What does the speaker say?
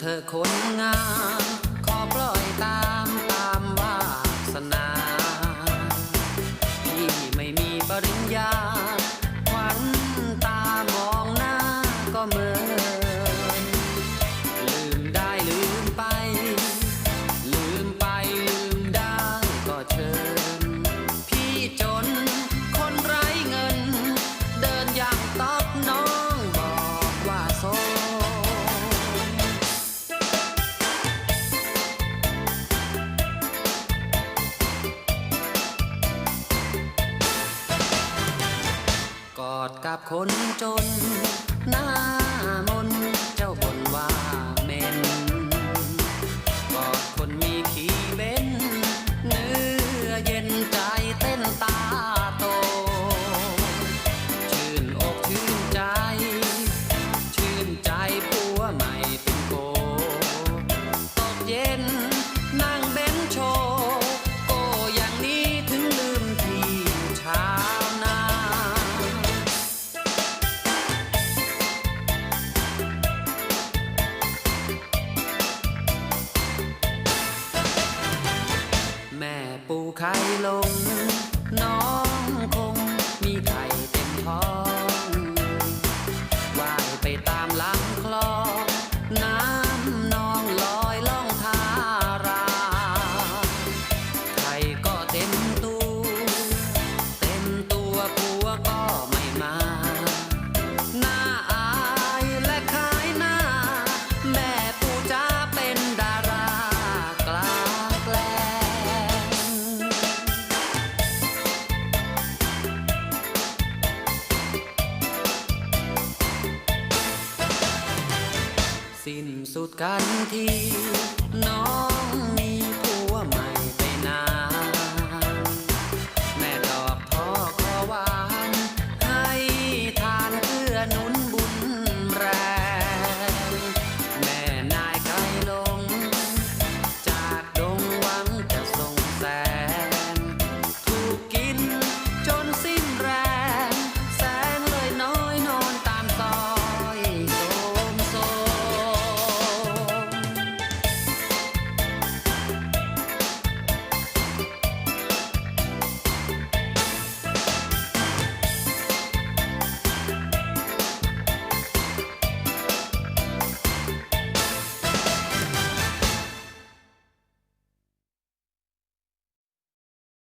เธอคนงามขอปล่อย กับคนจน หน้ามนเจ้าบนว่าเหม็นกอดคนมีขี้เบ้นเนื้อเย็นใจเต้นตาโต ชื่นอกชื่นใจ ชื่นใจผัวใหม่เป็นโกตกเย็น ม่ปูไข่ลง น้องคงมีไข่เต็มท้อง สิ้นสุดกันที่น้อง